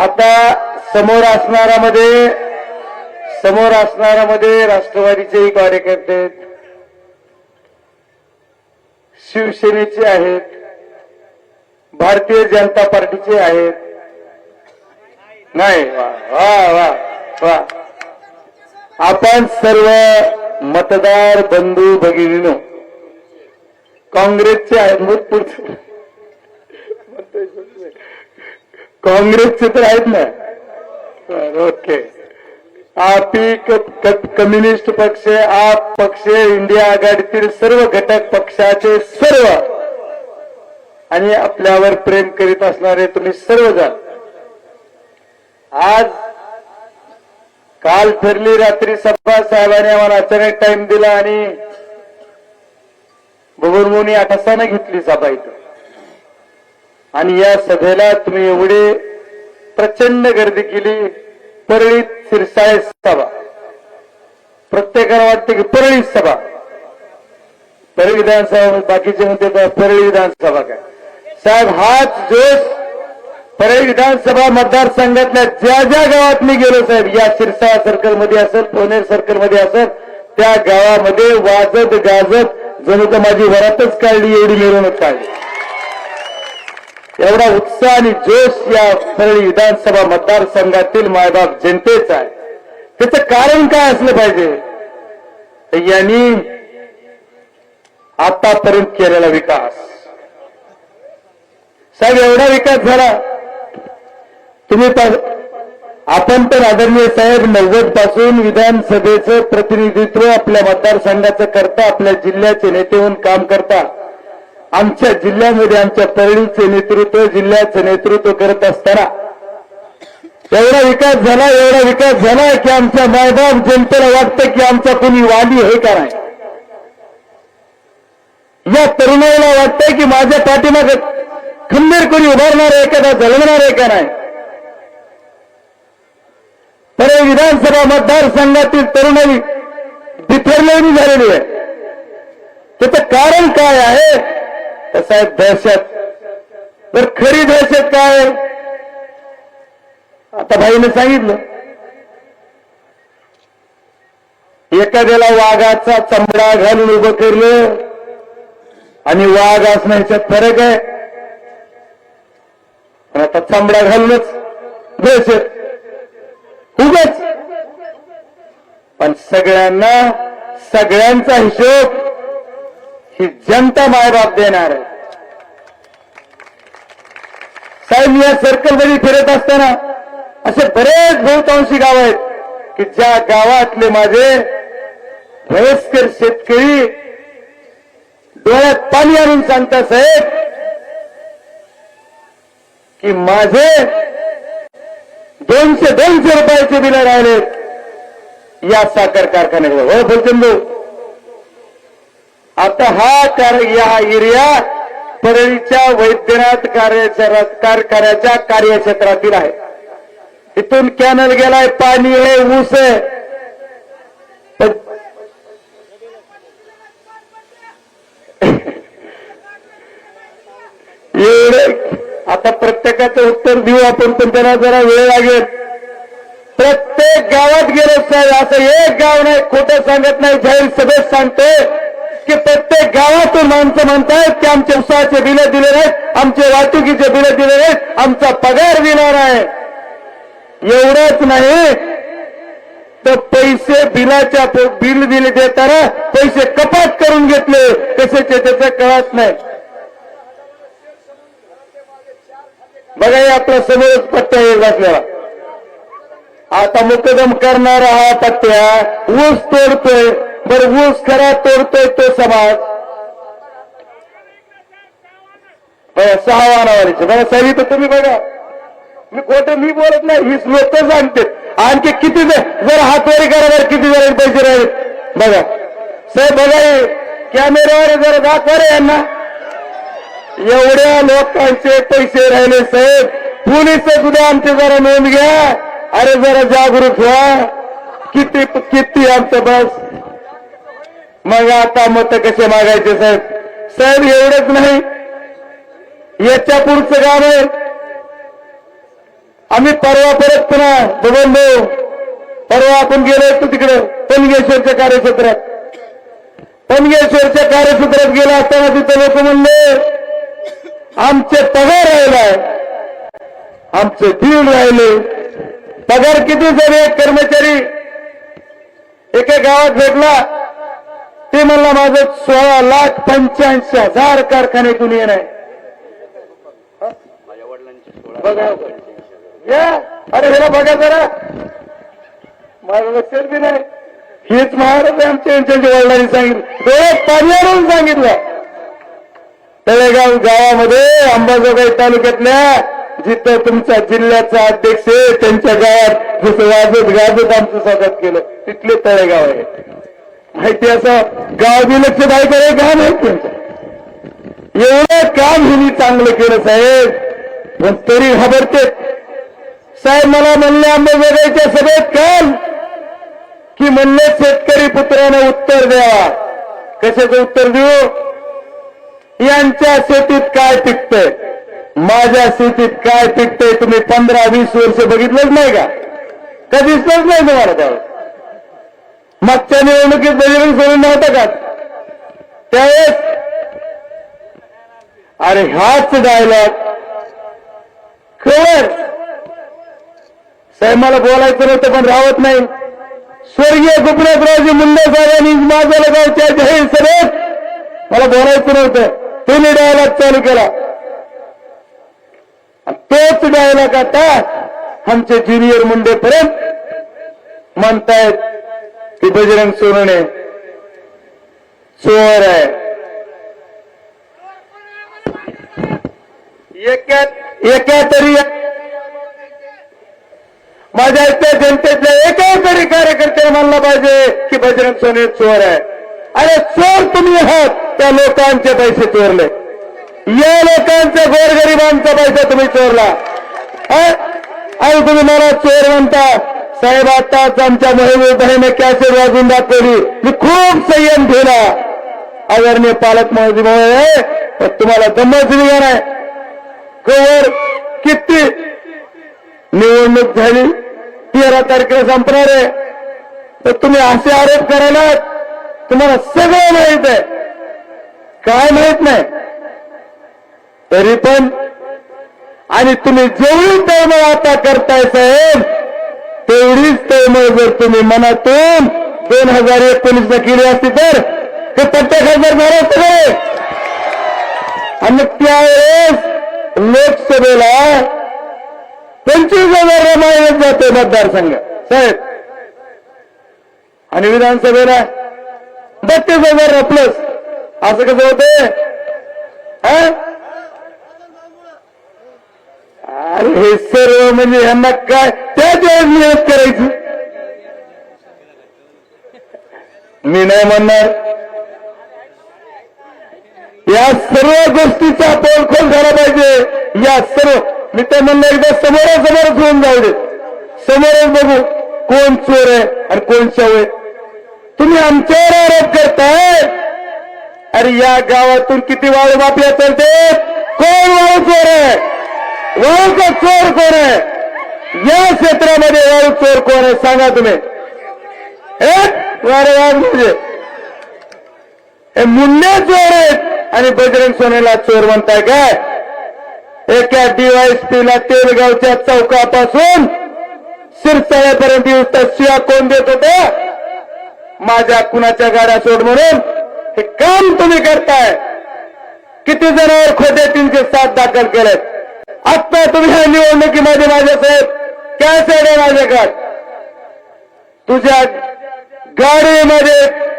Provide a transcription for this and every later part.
आता समोर असणाऱ्यामध्ये समोर असणाऱ्यामध्ये राष्ट्रवादीचेही कार्यकर्ते आहेत. शिवसेनेचे आहेत. भारतीय जनता पार्टीचे आहेत. नाही वा वा वा वा. आपण सर्व मतदार बंधू भगिनीनो काँग्रेसचे आहेत. मग काँग्रेसचे तर आहेत ना. ओके. आप कम्युनिस्ट पक्ष आप पक्ष इंडिया आघाडीतील सर्व घटक पक्षाचे सर्व. आणि आपल्यावर प्रेम करीत असणारे तुम्ही सर्वजण. आज काल ठरली रात्री सभा साहेबांनी आम्हाला अचानक टाइम दिला आणि बबनमोनी आठासानं घेतली सभा इथं. आणि या सभेला तुम्ही एवढे प्रचंड गर्दी केली परळीत शिरसाळे सभा. प्रत्येकाला वाटते की परळीत सभा. परळी विधानसभा बाकीचे म्हणते परळी विधानसभा काय. साहेब हाच जोश परळी विधानसभा मतदारसंघातल्या ज्या ज्या गावात मी गेलो साहेब या शिरसाळा सर्कलमध्ये असेल पोनेर सर्कलमध्ये असेल त्या गावामध्ये वाजत गाजत जणू तर माझी वरातच काढली एवढी मिरवणूक काढली. एवढा उत्साह आणि जोश या परळी विधानसभा मतदारसंघातील मायबाप जनतेचा आहे. त्याचं कारण काय असलं पाहिजे? तर यांनी आतापर्यंत केलेला विकास. साहेब एवढा विकास झाला. तुम्ही पा- आपण तर आदरणीय साहेब नव्वदपासून विधानसभेचं प्रतिनिधित्व आपल्या मतदारसंघाचं करता आपल्या जिल्ह्याचे नेते होऊन काम करता. आमच्या जिल्ह्यामध्ये आमच्या परळीचे नेतृत्व जिल्ह्याचं नेतृत्व करत असताना एवढा विकास झाला एवढा विकास झाला की आमच्या मायबाप जनतेला वाटतं की आमचा कोणी वाली हे का नाही. या तरुणाला वाटतंय की माझ्या पाठीमागे खंबीर कोणी उभारणार आहे एखादा जळवणार आहे का नाही. तर विधानसभा मतदारसंघातील तरुणाई बिथरलेली झालेली आहे. त्याचं कारण काय आहे? तर साहेब दहशत. तर खरी दहशत काय आता भाईने सांगितलं. एखाद्याला वाघाचा चमडा घालून उभं केलं आणि वाघ असणं ह्याच्यात फरक आहे. पण आता चमडा घालूनच दहशत. उगच. पण सगळ्यांना सगळ्यांचा हिशोब ही जनता मायबाप देणार आहे. साहेब मी या सर्कलमध्ये फिरत असताना असे बरेच बहुतांशी गाव आहेत की ज्या गावातले माझे वयस्कर शेतकरी डोळ्यात पाणी आणून सांगता साहेब की माझे दोनशे दोनशे रुपयाचे बिल राहिलेत या साखर कारखान्याकडे हो बोलचंदू आता हा कार या एरिया परळीच्या वैद्यनाथ कार्याच्या कार्यक्षेत्रातील आहे. इथून कॅनल गेलाय पाणी आहे ऊस आहे. आता प्रत्येकाचं उत्तर देऊ आपण पण त्यांना जरा वेळ लागेल. प्रत्येक गावात गेलो साहेब असं एक गाव नाही खोटं सांगत नाही जाहीर सभेत सांगतोय. की प्रत्येक गावातून माणसं म्हणतायत की आमचे उसाचे बिले दिले नाहीत आमचे वाहतुकीचे बिले दिले नाहीत आमचा पगार दिला आहे एवढंच नाही. तर पैसे बिलाच्या बिल दिले देताना पैसे कपात करून घेतले. कशाचे त्याचं कळत नाही. बघा हे आपल्या समोरच पट्ट्या येईल बसलेला आता मुकदम करणारा हा पट्ट्या ऊस तोडतोय. बरं ऊस खरा तोडतोय तो समाज। बघा सहा वानावारीचे बघा सरी तर तुम्ही बघा मी खोटं मी बोलत नाही हीच लोक सांगते आणखी किती जर हातवारी करावर किती जण पैसे राहिले बघा साहेब बघा कॅमेऱ्यावर जरा दाखवा रे यांना एवढ्या लोकांचे पैसे राहिले साहेब पोलीस सुद्धा आमचे जरा नोंद घ्या अरे जरा जागरूक व्हा किती किती आमचं बस मग आता मत कसे मागायचे साहेब? साहेब एवढंच नाही. याच्या पुढचं काम आहे. आम्ही परवा परत पुन्हा बघून भाऊ परवा आपण गेलो होतो तिकडे पनगेश्वरच्या कार्यक्षेत्रात. पनगेश्वरच्या कार्यक्षेत्रात गेला असताना तिथं लोक म्हणले आमचे पगार राहिलाय. आमचे दीड राहिले. पगार किती झाले एक कर्मचारी एका गावात भेटला. ते म्हणला माझं सोळा लाख पंच्याऐंशी हजार कारखान्यातून येणार बघा. या. अरे ह्याला बघा जरा. माझं लक्षात बी नाही. हेच महाराज आमच्या यांच्या वडिलांनी सांगितलं. डोळ्यात पाणी सांगितलं. तळेगाव गावामध्ये अंबाजोगाई तालुक्यातल्या जिथं तुमच्या जिल्ह्याचा अध्यक्ष आहे त्यांच्या गावात जसं वाजत गाजत आमचं स्वागत केलं. तिथले तळेगाव आहे. माहिती असं गाव बी लक्ष द्यायचं हे गाव आहे एवढं काम हिनी चांगलं केलं साहेब. पण तरी घाबरते. साहेब मला म्हणले अंबाजोगाईच्या सभेत काल की म्हणले शेतकरी पुत्राने उत्तर द्यावा कशाचं उत्तर देऊ? यांच्या शेतीत काय पिकतंय माझ्या शेतीत काय पिकतंय तुम्ही पंधरा वीस वर्ष बघितलंच नाही का? कधीच नाही तुम्हाला त्यावेळेस मागच्या निवडणुकीत बजरंग सोडून नव्हतं का? त्यावेळेस अरे हाच डायलॉग खबर साहेब मला बोलायचं नव्हतं पण राहत नाही. स्वर्गीय गोपीनाथरावजी मुंडे साहेबांनी माझ्या गावच्या जाहीर सभेत मला बोलायचं नव्हतं. तुम्ही डायलॉग चालू केला. तोच डायलॉग आता आमचे ज्युनियर मुंडे पर्यंत म्हणतायत. की बजरंग सोनणे चोर आहे एका तरी माझ्या इथल्या जनतेतल्या एका तरी कार्यकर्त्याने म्हणलं पाहिजे की बजरंग सोने चोर आहे. अरे चोर तुम्ही आहात त्या लोकांचे पैसे चोरले. या लोकांचा गोरगरिबांचा पैसा तुम्ही चोरला. आणि तुम्ही मला चोर म्हणता. साहेब आताच आमच्या मोहिमेबहीने कॅसे वाजून दाखवली? मी खूप संयम ठेवला. आदरणीय पालक महोदय पण तुम्हाला दमच निघा नाही? कवर किती निवडणूक झाली? तेरा तारखेला संपणार आहे. तर तुम्ही असे आरोप करायला तुम्हाला सगळं माहीत आहे. काय माहीत नाही. तरी पण आणि तुम्ही जेवढी तळमळ आता करताय साहेब तेवढीच तळमळ जर तुम्ही मनातून दोन हजार एकोणीस ला केली असती तर ते प्रत्येक हजार झाले सगळे आणि त्यावेळेस लोकसभेला पंचवीस हजार रमायत जाते मतदारसंघ. साहेब आणि विधानसभेला बत्तीस हजार प्लस असं कसं होते अरे हे सर्व म्हणजे यांना काय त्याच वेळेस नियत करायचं. मी नाही म्हणणार. या सर्व गोष्टीचा तोडखोल झाला पाहिजे. या सर्व मी तर म्हणलं एकदा समोरासमोरच होऊन जाऊ दे. समोरच बघू कोण चोर आहे आणि कोण शव आहे. तुम्ही आमच्यावर आरोप करताय. अरे या गावातून किती वाळू माफिया चालते कोण वाळू चोर आहे? वाळूचा चोर कोण आहे? या क्षेत्रामध्ये वाळू चोर कोण आहे? सांगा तुम्ही. वारे म्हणजे. हे मुन्ने चोर आहेत आणि बजरंग सोनेला चोर म्हणताय काय? एका डीवायसपीला तेलगावच्या चौकापासून शिरसाळ्यापर्यंत येऊन शिया कोण देत होते? माझ्या कुणाच्या गाड्या सोड म्हणून. हे काम तुम्ही करताय. किती जणांवर खोटे तीनशे सात दाखल केलेत. आत्ता तुम्ही ह्या निवडणुकीमध्ये माझ्यासाहेब कॅसेट आहे माझ्याकडे? तुझ्या गाडीमध्ये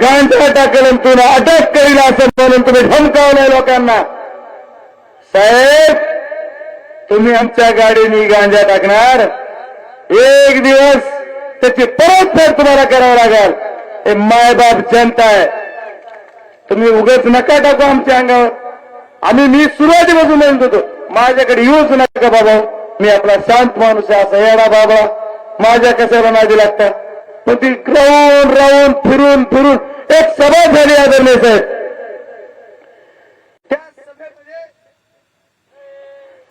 गांजा टाकलं तुला अटक करील असं म्हणून तुम्ही धमकावलंय लोकांना. साहेब तुम्ही आमच्या गाडीने गांजा टाकणार. एक दिवस त्याची परतफेड तुम्हाला करावं लागेल. हे मायबाप जनता आहे. तुम्ही उगाच नका टाकू आमच्या अंगावर. आम्ही मी सुरुवातीपासून म्हणत होतो माझ्याकडे येऊच नका बाबा. मी आपला शांत माणूस आहे असा येडा बाबा. माझ्या कशाला नादी लागता? पण ती राहून राहून फिरून फिरून एक सभा झाली आदरणीय साहेब.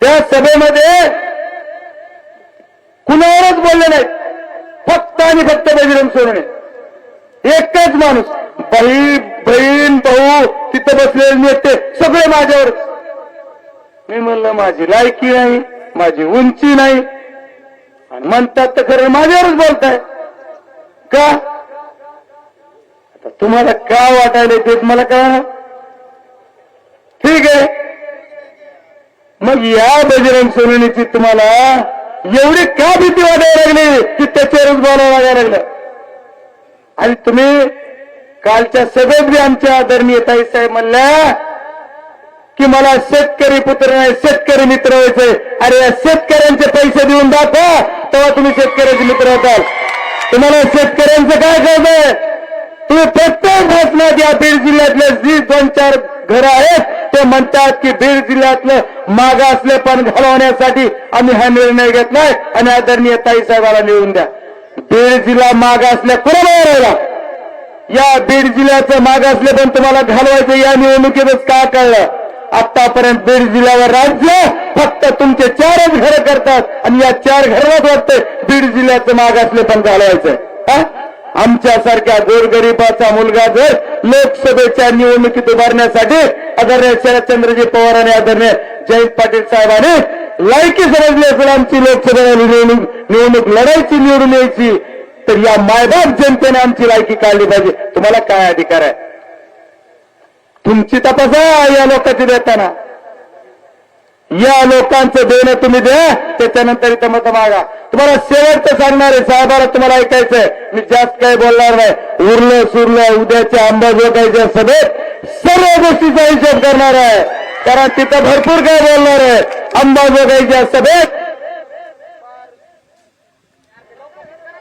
त्या सभेमध्ये कुणावरच बोलले नाहीत फक्त आणि फक्त बजरंग सोनवणे. एकच माणूस. बाई बहीण भाऊ तिथं बसलेले नेते सगळे माझ्यावर. मी म्हणलं माझी लायकी नाही माझी उंची नाही. आणि म्हणतात तर खरं माझ्यावरच बोलताय. का? आता तुम्हाला का वाटायला ते मला कळणार ठीक आहे. मग या बजरंग सोनवणीची तुम्हाला एवढी का भीती वाटायला लागली की त्याच्यावरच बोलावं लागायला लागलं? आणि तुम्ही कालच्या सगळ्यात बी आमच्या आदरणीय ताई साहेब म्हणल्या की मला शेतकरी पुत्र नाही शेतकरी मित्र व्हायचंय अरे या शेतकऱ्यांचे पैसे देऊन दाखवा तेव्हा तुम्ही शेतकऱ्याचे मित्र होताल. तुम्हाला शेतकऱ्यांचं काय कळतंय तुम्ही प्रत्येक भाषणात या बीड जिल्ह्यातले जी दोन चार घरं आहेत. ते म्हणतात की बीड जिल्ह्यातलं मागासलेपण घालवण्यासाठी आम्ही हा निर्णय घेतलाय आणि आदरणीय ताई साहेबाला निवडून द्या. बीड जिल्हा मागासल्या कुणाला राहिला या बीड जिल्ह्याचं मागासले पण तुम्हाला घालवायचं या निवडणुकीतच का कळलं? आतापर्यंत बीड जिल्ह्यावर राज्य फक्त तुमचे चारच घर करतात आणि या चार घरात वाटतंय बीड जिल्ह्याचं मागासले पण घालवायचंय. आमच्यासारख्या गोरगरिबाचा मुलगा जर लोकसभेच्या निवडणुकीत उभारण्यासाठी आदरणीय शरदचंद्रजी पवार आणि आदरणीय जयंत पाटील साहेबांनी लायकी समजली असेल आमची लोकसभेला निवडणूक निवडणूक लढायची निवडून यायची. तर या मायबाप जनतेने आमची लायकी काढली पाहिजे. तुम्हाला काय अधिकार आहे? तुमची तपासा या लोकांची देताना. या लोकांचं देणं तुम्ही द्या त्याच्यानंतर इथं मत मागा. तुम्हाला शेवटचं सांगणार आहे साहेबाला तुम्हाला ऐकायचंय. मी जास्त काही बोलणार नाही. उरलं सुरलं उद्याच्या अंबाजोगाईच्या सभेत सर्व गोष्टीचा हिशोब करणार आहे. कारण तिथं भरपूर काय बोलणार आहे. अंबाजोगाईच्या सभेत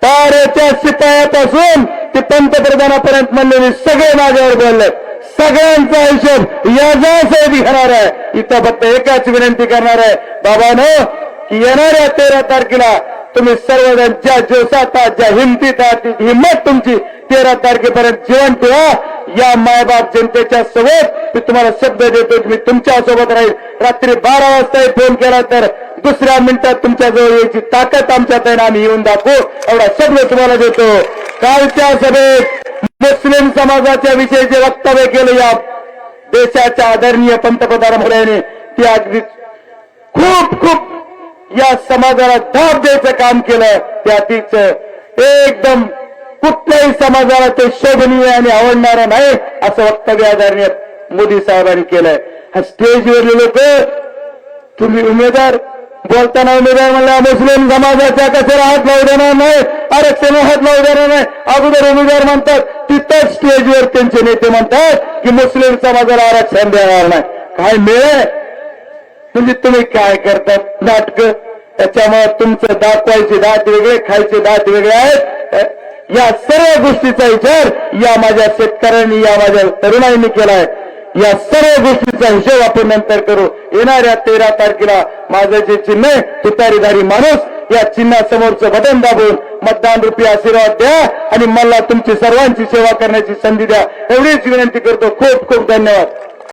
पाऱ्याच्या शिपायापासून ते पंतप्रधानापर्यंत म्हणलेले सगळे माझ्यावर बोलले. सगळ्यांचा हिशोब याचा सहित घेणार आहे. इथं फक्त एकाच विनंती करणार आहे. बाबानो की येणाऱ्या तेरा तारखेला तुम्ही सर्वजण ज्या जोशात आहात ज्या हिमतीत आहात ती हिंमत तुमची तेरा तारखेपर्यंत जीवन ठेवा या मायबाप जनतेच्या सोबत मी तुम्हाला शब्द देतो की मी तुमच्यासोबत राहील. रात्री बारा वाजता फोन केला तर दुसऱ्या मिनिटात तुमच्या जवळ यायची ताकद आमच्यात आहे आम्ही येऊन दाखवू. एवढा शब्द तुम्हाला देतो. कालच्या सभेत मुस्लिम समाजाच्या विषयीचे वक्तव्य केलं या देशाच्या आदरणीय पंतप्रधान मोदयांनी ती अगदी खूप खूप या समाजाला धाप द्यायचं काम केलं. त्या तीच एकदम कुठल्याही समाजाला ते शोभनीय आणि आवडणारं नाही असं वक्तव्य आदरणीय मोदी साहेबांनी केलंय. हा स्टेजवरले लोक तुम्ही उमेदवार बोलताना उमेदवार म्हणला मुस्लिम समाजाच्या कशाला हात लावू देणार नाही आरक्षण हात लावू देणार नाही. अगोदर उमेदवार म्हणतात तिथंच स्टेजवर त्यांचे नेते म्हणतात की मुस्लिम समाजाला आरक्षण देणार नाही. काय मिळे म्हणजे तुम्ही काय करतात नाटक? त्याच्यामुळे तुमचं दाखवायचे दात वेगळे खायचे दात वेगळे आहेत. या सर्व गोष्टीचा विचार या माझ्या शेतकऱ्यांनी या माझ्या तरुणाईंनी केलाय. या सर्व गोष्टीचा हिशोब आपण नंतर करू. येणाऱ्या तेरा तारखेला माझं जे चिन्ह आहे तुतारीधारी माणूस या चिन्हासमोरचं बटन दाबून मतदान रुपये आशीर्वाद द्या आणि मला तुमची सर्वांची सेवा करण्याची संधी द्या. एवढीच विनंती करतो. खूप खूप धन्यवाद.